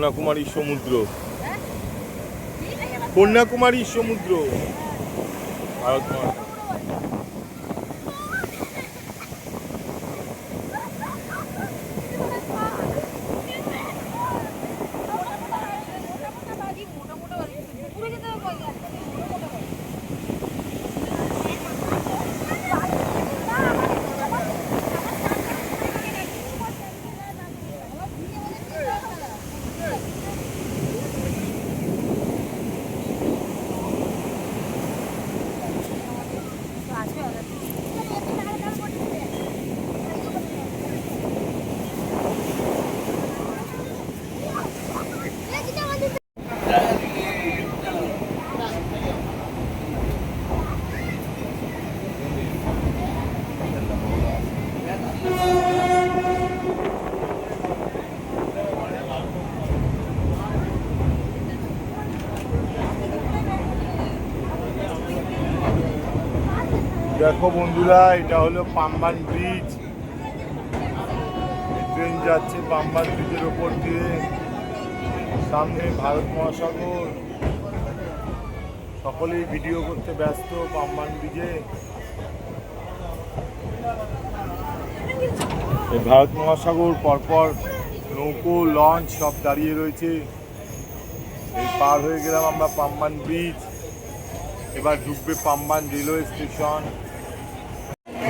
কন্যাকুমারীর সমুদ্র। কন্যাকুমারী সমুদ্র। ভারত দেখো বন্ধুরা, এটা হলো পাম্বান ব্রিজ ট্রেন যাচ্ছে পাম্বান ব্রিজের ওপর দিয়ে। সামনে ভারত মহাসাগর। সকলেই ভিডিও করতে ব্যস্ত পাম্বান ব্রিজে ভারত মহাসাগর পরপর নৌকো লঞ্চ সব দাঁড়িয়ে রয়েছে। এই পার হয়ে গেলাম আমরা পাম্বান ব্রিজ এবার ঢুকবে পাম্বান রেলওয়ে স্টেশন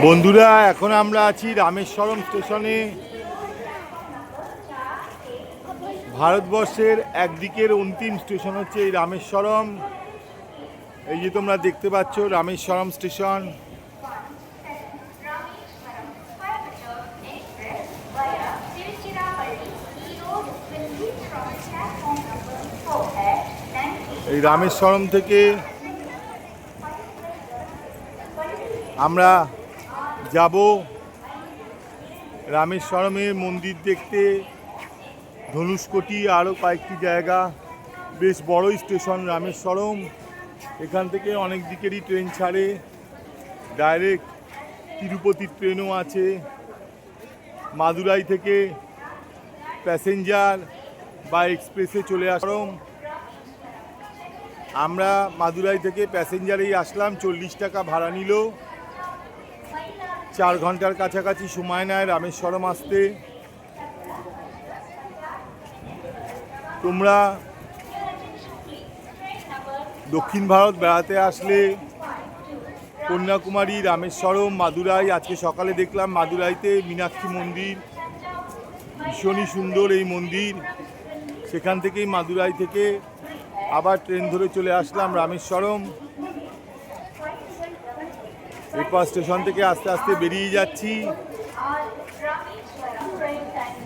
বন্ধুরা, এখন আমরা আছি রামেশ্বরম স্টেশনে। ভারতবর্ষের একদিকের অন্তিম স্টেশন হচ্ছে এই রামেশ্বরম। এই যে তোমরা দেখতে পাচ্ছ, রামেশ্বরম স্টেশন। এই রামেশ্বরম থেকে আমরা যাব রামেশ্বরমের মন্দির দেখতে। ধনুষ্কটি আরও কয়েকটি জায়গা। বেশ বড় স্টেশন রামেশ্বরম। এখান থেকে অনেক দিকেরই ট্রেন ছাড়ে। ডাইরেক্ট তিরুপতির ট্রেনও আছে। মাদুরাই থেকে প্যাসেঞ্জার বা এক্সপ্রেসে চলে আসলাম। আমরা মাদুরাই থেকে প্যাসেঞ্জারেই আসলাম। চল্লিশ টাকা ভাড়া নিল। চার ঘণ্টার কাছাকাছি সময় নেয় রামেশ্বরম আসতে। তোমরা দক্ষিণ ভারত বেড়াতে আসলে কন্যাকুমারী, রামেশ্বরম, মাদুরাই, আজকে সকালে দেখলাম মাদুরাইতে মীনাক্ষী মন্দির। ভীষণই সুন্দর এই মন্দির। সেখান থেকেই মাদুরাই থেকে আবার ট্রেন ধরে চলে আসলাম রামেশ্বরম। এরপর স্টেশন থেকে আস্তে আস্তে বেরিয়ে যাচ্ছি।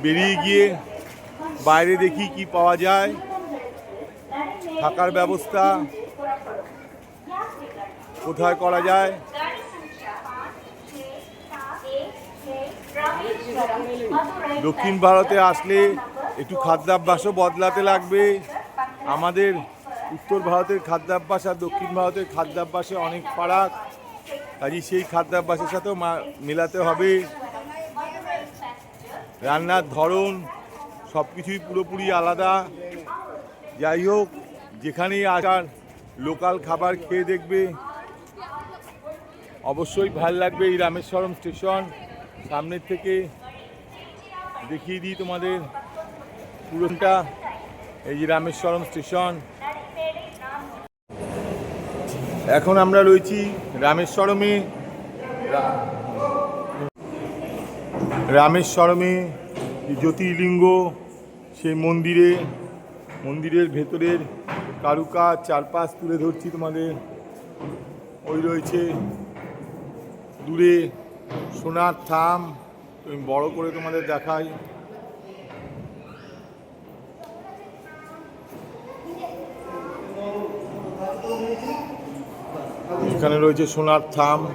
বেরিয়ে গিয়ে বাইরে দেখি কি পাওয়া যায়। থাকার ব্যবস্থা কোথায় করা যায়। দক্ষিণ ভারতে আসলে একটু খাদ্যাভ্যাসও বদলাতে লাগবে। আমাদের উত্তর ভারতের খাদ্যাভ্যাস আর দক্ষিণ ভারতের খাদ্যাভ্যাসে অনেক ফারাক। কাজে সেই খাদ্যাভ্যাসের সাথেও মেলাতে হবে। রান্নার ধরন সব কিছুই পুরোপুরি আলাদা। যাই হোক, যেখানেই আসার লোকাল খাবার খেয়ে দেখবে। অবশ্যই ভালো লাগবে এই রামেশ্বরম স্টেশন। সামনের থেকে দেখিয়ে দিই তোমাদের পুরোটা। এই যে রামেশ্বরম স্টেশন। এখন আমরা রয়েছি রামেশ্বরমে। রামেশ্বরমে জ্যোতির্লিঙ্গ, সেই মন্দিরে, মন্দিরের ভেতরের কারুকাজ চারপাশ তুলে ধরছি তোমাদের। ওই রয়েছে দূরে সোনার থাম বড় করে তোমাদের দেখাই। এখানে রয়েছে সোনার থাম।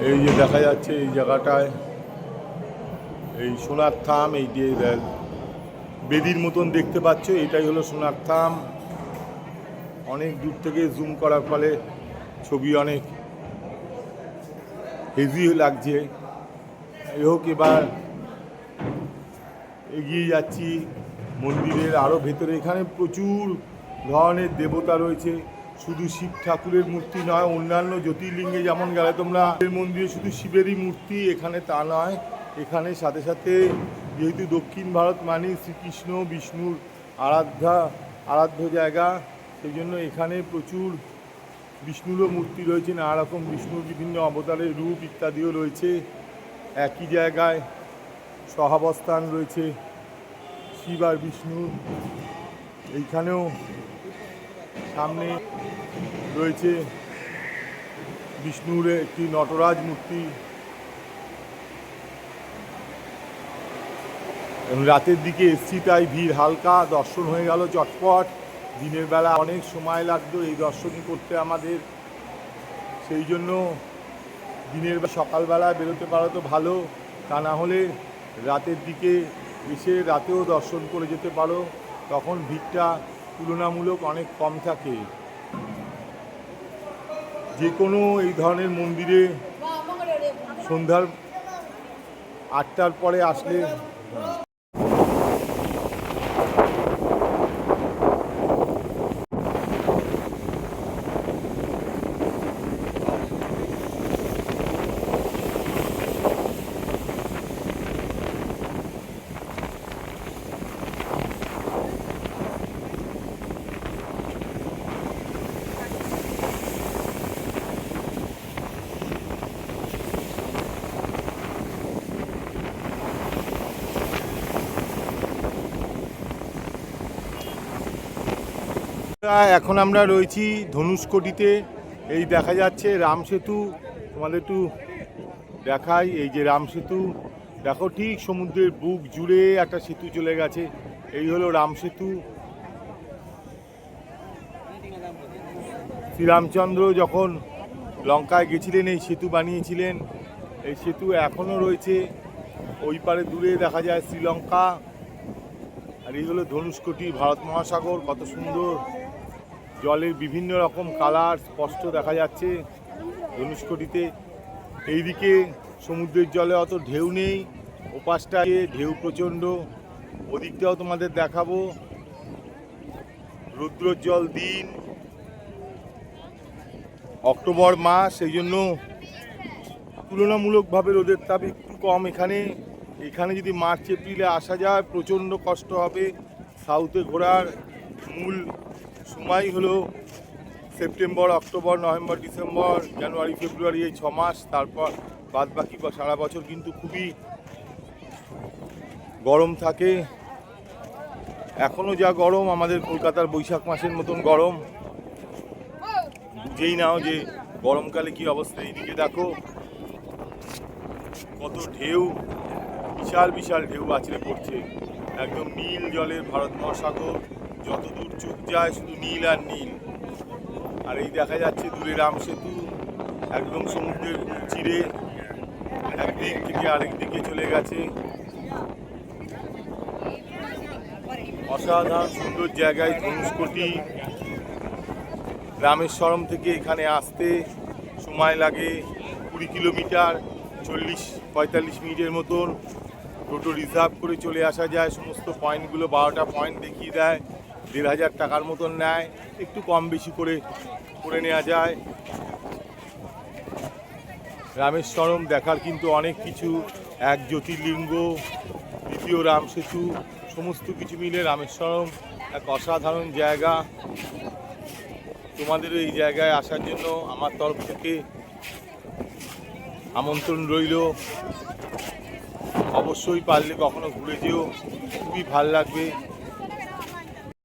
এই যে দেখা যাচ্ছে এই জায়গাটায়, এই সোনার থাম, এই যে দে- বেদির মতন দেখতে পাচ্ছ, এটাই হলো সোনার থাম। অনেক দূর থেকে জুম করার ফলে ছবি অনেক হেভি লাগছে। হোক, এবার এগিয়ে যাচ্ছি। মন্দিরের আরও ভেতরে এখানে প্রচুর ধরনের দেবতা রয়েছে। শুধু শিব ঠাকুরের মূর্তি নয়, অন্যান্য জ্যোতির্লিঙ্গে যেমন গেলে তোমরা মন্দিরে শুধু শিবেরই মূর্তি, এখানে তা নয়। এখানে সাথে সাথে যেহেতু দক্ষিণ ভারত মানে শ্রীকৃষ্ণ, বিষ্ণুর আরাধ্যা, আরাধ্য জায়গা, সেই জন্য এখানে প্রচুর বিষ্ণুরও মূর্তি রয়েছে, নানা রকম বিষ্ণুর বিভিন্ন অবতারের রূপ ইত্যাদিও রয়েছে। একই জায়গায় সহাবস্থান রয়েছে শিব আর বিষ্ণু। এইখানেও সামনে রয়েছে বিষ্ণুর একটি নটরাজ মূর্তি। রাতের দিকে এসছি, তাই ভিড় হালকা, দর্শন হয়ে গেল চটপট। দিনের বেলা অনেক সময় লাগতো এই দর্শন করতে আমাদের। সেই জন্য দিনের সকালবেলা বেরোতে পারো তো ভালো, তা না হলে রাতের দিকে এসে রাতেও দর্শন করে যেতে পারো। তখন ভিড়টা তুলনামূলক অনেক কম থাকে। যে কোনো এই ধরনের মন্দিরে সন্ধ্যার আটটার পরে আসলে এখন আমরা রয়েছি ধনুষ্কটিতে। এই দেখা যাচ্ছে রাম সেতু। তোমাদের একটু দেখাই, এই যে রাম সেতু। দেখো ঠিক সমুদ্রের বুক জুড়ে একটা সেতু চলে গেছে। এই হলো রাম সেতু। শ্রীরামচন্দ্র যখন লঙ্কায় গেছিলেন, এই সেতু বানিয়েছিলেন, এই সেতু এখনও রয়েছে। ওই পারে দূরে দেখা যায় শ্রীলঙ্কা। আর এই হলো ধনুষ্কটি, ভারত মহাসাগর, কত সুন্দর। জলের বিভিন্ন রকম কালার স্পষ্ট দেখা যাচ্ছে ধনুষ্কটিতে। এইদিকে সমুদ্রের জলে অত ঢেউ নেই, ওপাশটায় ঢেউ প্রচণ্ড। ওদিকটাও তোমাদের দেখাবো। রুদ্রোজ্জ্বল দিন। অক্টোবর মাস, এই জন্য তুলনামূলকভাবে রোদের তাপ একটু কম এখানে। এখানে যদি মার্চ, এপ্রিলে আসা যায়, প্রচণ্ড কষ্ট হবে। সাউথে ঘোরার মূল সময় হলো September, October, November, December, January, February এই ছ মাস, তারপর বাদ বাকি বা সারা বছর কিন্তু খুবই গরম থাকে। এখনও যা গরম, আমাদের কলকাতার বৈশাখ মাসের মতন গরম। বুঝেই নাও যে গরমকালে কি অবস্থা, এইদিকে দেখো কত ঢেউ, বিশাল বিশাল ঢেউ আছড়ে পড়ছে। একদম নীল জলের ভারত মহাসাগর। যত দূর চোখ যায় শুধু নীল আর নীল। আর এই দেখা যাচ্ছে দূরে রাম সেতু, একদম সমুদ্রের চিরে একদিক থেকে আরেক দিকে চলে গেছে। অসাধারণ সুন্দর জায়গায় ধনুষ্কটি। রামেশ্বরম থেকে এখানে আসতে সময় লাগে কুড়ি কিলোমিটার, চল্লিশ, পঁয়তাল্লিশ মিনিটের মতন। টোটো রিজার্ভ করে চলে আসা যায়, সমস্ত পয়েন্টগুলো বারোটা পয়েন্ট দেখিয়ে দেয়। দেড় হাজার টাকার মতন নেয়, একটু কম বেশি করে করে নেওয়া যায়। রামেশ্বরম দেখার কিন্তু অনেক কিছু, এক জ্যোতির্লিঙ্গ, দ্বিতীয় রাম সেতু সমস্ত কিছু মিলে রামেশ্বরম এক অসাধারণ জায়গা। তোমাদের এই জায়গায় আসার জন্য আমার তরফ থেকে আমন্ত্রণ রইল। অবশ্যই পারলে কখনো ঘুরে যেও, খুবই ভালো লাগবে।